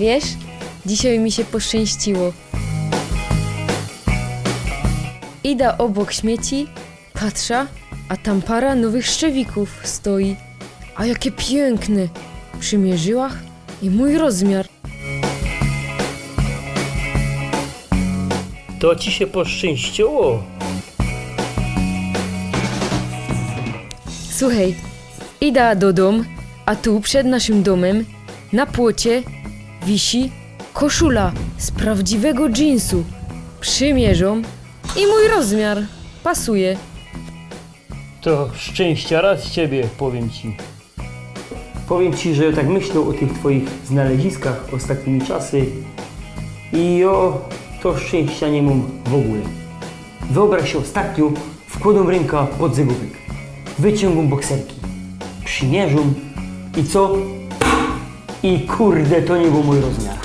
Wiesz, dzisiaj mi się poszczęściło. Ida obok śmieci, patrza, a tam para nowych szczewików stoi. A jakie piękne! Przymierzyłach i mój rozmiar. To ci się poszczęściło. Słuchaj, ida do dom, a tu przed naszym domem na płocie wisi koszula z prawdziwego jeansu. Przymierzą i mój rozmiar pasuje. To szczęścia raz ciebie, powiem ci. Powiem ci, że tak myślę o tych twoich znaleziskach ostatnimi czasy i o to szczęścia nie mam w ogóle. Wyobraź się ostatnio wkładam rękę pod zegówek, wyciągam bokserki, przymierzam i co? I kurde, to nie był mój rozmiar.